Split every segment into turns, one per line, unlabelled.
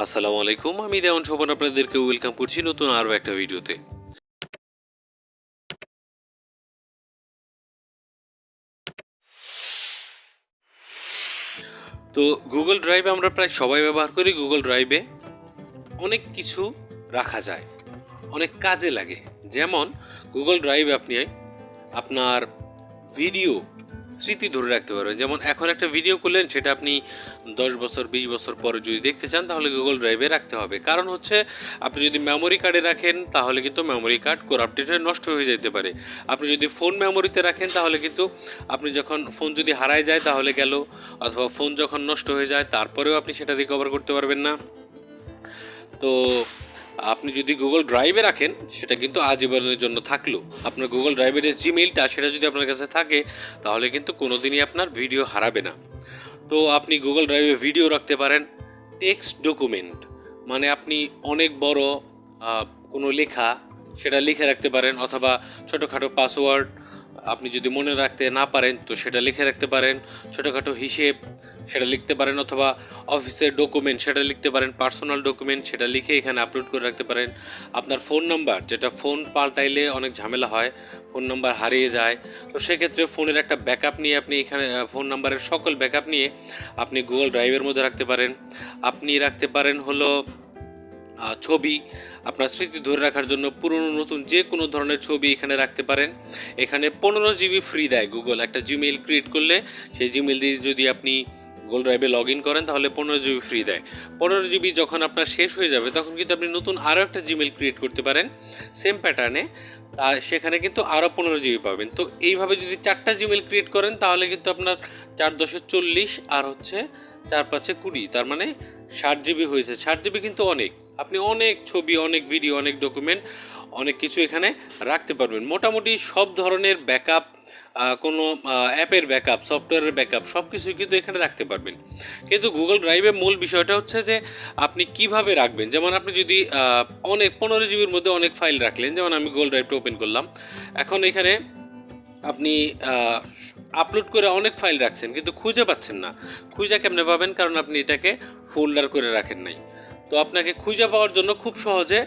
আসসালামু আলাইকুম, আমি দেওয়ান শোভন আপনাদেরকে ওয়েলকাম করছি নতুন আরও একটা ভিডিওতে। তো গুগল ড্রাইভে আমরা প্রায় সবাই ব্যবহার করি গুগল ড্রাইভে অনেক কিছু রাখা যায়, অনেক কাজে লাগে। যেমন গুগল ড্রাইভে আপনি আপনার ভিডিও স্মৃতি ধরে রাখতে পারবেন। যেমন এখন একটা ভিডিও করলেন, সেটা আপনি দশ বছর, বিশ বছর পরে যদি দেখতে চান, তাহলে গুগল ড্রাইভে রাখতে হবে। কারণ হচ্ছে, আপনি যদি মেমোরি কার্ডে রাখেন, তাহলে কিন্তু মেমোরি কার্ড করাপ্টেড হয়ে নষ্ট হয়ে যেতে পারে। আপনি যদি ফোন মেমোরিতে রাখেন, তাহলে কিন্তু আপনি যখন ফোন যদি হারায় যায়, তাহলে গেল। অথবা ফোন যখন নষ্ট হয়ে যায়, তারপরেও আপনি সেটা রিকভার করতে পারবেন না। তো আপনি যদি গুগল ড্রাইভে রাখেন, সেটা কিন্তু আজীবনের জন্য থাকল। আপনার গুগল ড্রাইভের যে জিমেইলটা সেটা যদি আপনার কাছে থাকে, তাহলে কিন্তু কোনো দিনই আপনার ভিডিও হারাবে না। তো আপনি গুগল ড্রাইভে ভিডিও রাখতে পারেন টেক্সট ডকুমেন্ট মানে আপনি অনেক বড় কোনো লেখা, সেটা লিখে রাখতে পারেন, অথবা ছোটোখাটো পাসওয়ার্ড আপনি যদি মনে রাখতে না পারেন, তো সেটা লিখে রাখতে পারেন। ছোটোখাটো হিসেব সেটা লিখতে পারেন অথবা অফিসের ডকুমেন্ট সেটা লিখতে পারেন পার্সোনাল ডকুমেন্ট সেটা লিখে এখানে আপলোড করে রাখতে পারেন। আপনার ফোন নাম্বার যেটা ফোন পাল্টাইলে অনেক ঝামেলা হয় ফোন নাম্বার হারিয়ে যায়। তো সেক্ষেত্রে ফোনের একটা ব্যাকআপ নিয়ে আপনি এখানে ফোন নাম্বারের সকল ব্যাকআপ নিয়ে আপনি গুগল ড্রাইভের মধ্যে রাখতে পারেন। আপনি রাখতে পারেন হলো ছবি। আপনার স্মৃতি ধরে রাখার জন্য পুরনো, নতুন যে কোনো ধরনের ছবি এখানে রাখতে পারেন। এখানে পনেরো জিবি ফ্রি দেয় গুগল একটা জিমেইল ক্রিয়েট করলে সেই জিমেইল দিয়ে যদি আপনি গুগল ড্রাইভে লগ ইন করেন, তাহলে পনেরো জিবি ফ্রি দেয়। পনেরো জিবি যখন আপনার শেষ হয়ে যাবে, তখন কিন্তু আপনি নতুন আরও একটা জিমেল ক্রিয়েট করতে পারেন সেম প্যাটার্নে তা সেখানে কিন্তু আরও পনেরো জিবি পাবেন। তো এইভাবে যদি চারটা জিমেল ক্রিয়েট করেন, তাহলে কিন্তু আপনার চার দশে চল্লিশ আর হচ্ছে চার পাঁচে কুড়ি, তার মানে ষাট জিবি হয়েছে। ষাট জিবি কিন্তু অনেক। আপনি অনেক ছবি, অনেক ভিডিও অনেক ডকুমেন্ট অনেক কিছু এখানে রাখতে পারবেন। মোটামুটি সব ধরনের ব্যাকআপ কোনো অ্যাপের ব্যাকআপ, সফটওয়্যারের ব্যাকআপ সব কিছুই কিন্তু এখানে রাখতে পারবেন। কিন্তু গুগল ড্রাইভের মূল বিষয়টা হচ্ছে যে, আপনি কীভাবে রাখবেন? যেমন আপনি যদি অনেক পনেরো জিবির মধ্যে অনেক ফাইল রাখলেন, যেমন আমি গুগল ড্রাইভটা ওপেন করলাম। এখন এখানে আপনি আপলোড করে অনেক ফাইল রাখছেন, কিন্তু খুঁজে পাচ্ছেন না। খুঁজে কেমনে পাবেন? কারণ আপনি এটাকে ফোল্ডার করে রাখেন নাই। তো আপনাকে খুঁজে পাওয়ার জন্য খুব সহজে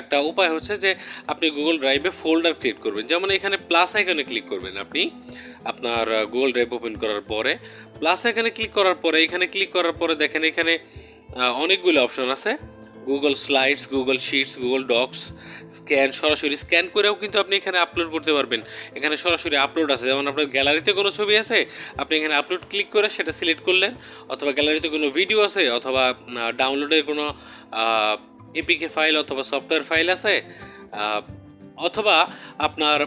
একটা উপায় হচ্ছে যে আপনি গুগল ড্রাইভে ফোল্ডার ক্রিয়েট করবেন। যেমন এখানে প্লাস আইকনে ক্লিক করবেন আপনি। আপনার গুগল ড্রাইভ ওপেন করার পরে প্লাস আইকনে ক্লিক করার পরে, এখানে ক্লিক করার পরে দেখেন এখানে অনেকগুলো অপশন আছে। Google slides Google sheets Google docs scan সরাসরি স্ক্যান করেও কিন্তু আপনি এখানে আপলোড করতে পারবেন। এখানে সরাসরি আপলোড আছে, যেমন আপনার গ্যালারিতে কোনো ছবি আছে, আপনি এখানে আপলোড ক্লিক করে সেটা সিলেক্ট করলেন, অথবা গ্যালারিতে কোনো ভিডিও আছে, অথবা ডাউনলোডের কোনো এপিকে ফাইল অথবা সফটওয়্যার ফাইল আছে অথবা আপনার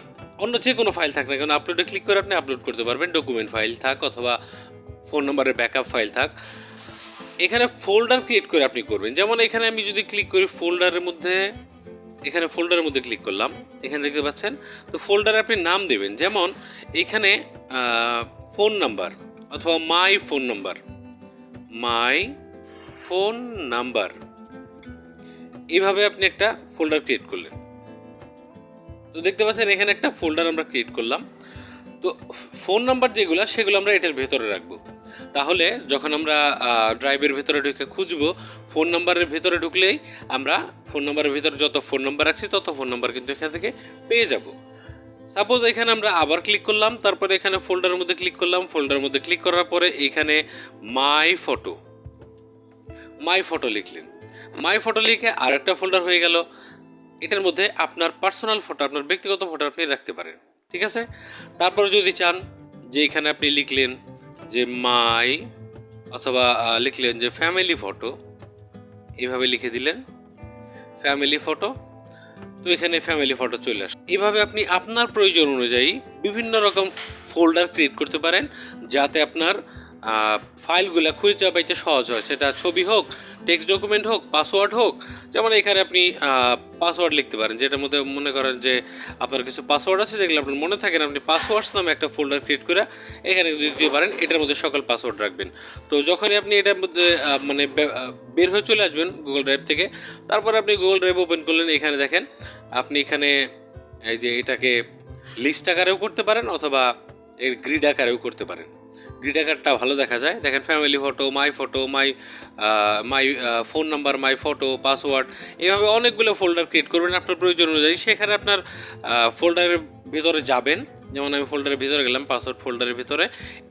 অন্য যে কোনো ফাইল থাক না কেন আপলোডে ক্লিক করে আপনি আপলোড করতে পারবেন। ডকুমেন্ট ফাইল থাক অথবা ফোন নম্বরের ব্যাকআপ ফাইল থাক। এখানে ফোল্ডার ক্রিয়েট করে আপনি করবেন। যেমন এখানে আমি যদি ক্লিক করি ফোল্ডারের মধ্যে, এখানে ফোল্ডারের মধ্যে ক্লিক করলাম, এখানে দেখতে পাচ্ছেন? তো ফোল্ডারে আপনি নাম দেবেন। যেমন এখানে ফোন নাম্বার অথবা my phone number my phone number এইভাবে আপনি একটা ফোল্ডার ক্রিয়েট করলেন। তো দেখতে পাচ্ছেন, এখানে একটা ফোল্ডার আমরা ক্রিয়েট করলাম। তো ফোন নাম্বার যেগুলো, সেগুলো আমরা এটার ভেতরে রাখব। তাহলে যখন আমরা ড্রাইভের ভেতরে ঢুকে খুঁজবো ফোন নাম্বারের ভেতরে ঢুকলেই আমরা ফোন নাম্বারের ভেতরে যত ফোন নাম্বার রাখছি, তত ফোন নাম্বার কিন্তু এখান থেকে পেয়ে যাব। সাপোজ এখানে আমরা আবার ক্লিক করলাম, তারপরে এখানে ফোল্ডারের মধ্যে ক্লিক করলাম ফোল্ডারের মধ্যে ক্লিক করার পরে এখানে মাই ফটো মাই ফটো লিখলেন। মাই ফটো লিখে আরেকটা ফোল্ডার হয়ে গেল। এটার মধ্যে আপনার পার্সোনাল ফটো আপনার ব্যক্তিগত ফটো আপনি রাখতে পারেন। ঠিক আছে? তারপরে যদি চান যে এখানে আপনি লিখলেন যে মাই অথবা লিখলেন যে ফ্যামিলি ফটো। এভাবে লিখে দিলেন, ফ্যামিলি ফটো। তো এখানে ফ্যামিলি ফটো চলে আসে। এভাবে আপনি আপনার প্রয়োজন অনুযায়ী বিভিন্ন রকম ফোল্ডার ক্রিয়েট করতে পারেন, যাতে আপনার ফাইলগুলো খুঁজে পাইতে সহজ হয়। সেটা ছবি হোক টেক্সট ডকুমেন্ট হোক পাসওয়ার্ড হোক, যেমন এখানে আপনি পাসওয়ার্ড লিখতে পারেন, যেটার মধ্যে মনে করেন যে আপনার কিছু পাসওয়ার্ড আছে, যেগুলো আপনার মনে থাকে না, আপনি পাসওয়ার্ডস নামে একটা ফোল্ডার ক্রিয়েট করে এখানে দিতে পারেন, এটার মধ্যে সকল পাসওয়ার্ড রাখবেন। তো যখনই আপনি এটার মধ্যে মানে বের হয়ে চলে আসবেন গুগল ড্রাইভ থেকে, তারপর আপনি গুগল ড্রাইভ ওপেন করলেন, এখানে দেখেন আপনি এখানে এই যে এটাকে লিস্ট আকারেও করতে পারেন, অথবা এর গ্রিড আকারেও করতে পারেন। গ্রিড কার্ডটা ভালো দেখা যায়। দেখেন family photo my photo my my phone number my photo password এইভাবে অনেকগুলো ফোল্ডার ক্রিয়েট করবেন আপনার প্রয়োজন অনুযায়ী। সেখানে আপনার ফোল্ডারের ভিতরে যাবেন। যেমন আমি ফোল্ডারের ভিতরে গেলাম পাসওয়ার্ড ফোল্ডারের ভিতরে।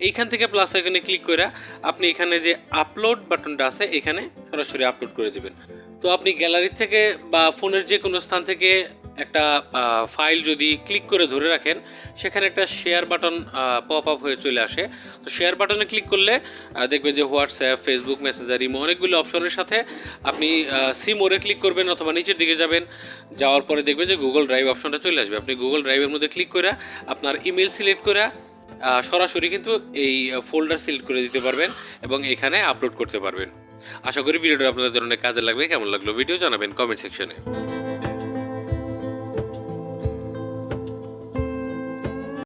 এইখান থেকে প্লাস এখানে ক্লিক করে আপনি এখানে যে আপলোড বাটনটা আছে, এখানে সরাসরি আপলোড করে দিবেন। তো আপনি গ্যালারি থেকে বা ফোনের যে কোনো স্থান থেকে একটা ফাইল যদি ক্লিক করে ধরে রাখেন, সেখানে একটা শেয়ার বাটন পপ আপ হয়ে চলে আসে। তো শেয়ার বাটনে ক্লিক করলে দেখবেন যে হোয়াটসঅ্যাপ ফেসবুক মেসেঞ্জার ইমো অনেকগুলো অপশনের সাথে আপনি সি মোড়ে ক্লিক করবেন অথবা নিচের দিকে যাবেন। যাওয়ার পরে দেখবেন যে গুগল ড্রাইভ অপশনটা চলে আসবে। আপনি গুগল ড্রাইভের মধ্যে ক্লিক করে আপনার ইমেল সিলেক্ট করে সরাসরি কিন্তু এই ফোল্ডার সিলেক্ট করে দিতে পারবেন এবং এখানে আপলোড করতে পারবেন। আশা করি ভিডিওটা আপনাদের অনেক কাজে লাগবে। কেমন লাগল ভিডিও জানাবেন কমেন্ট সেকশনে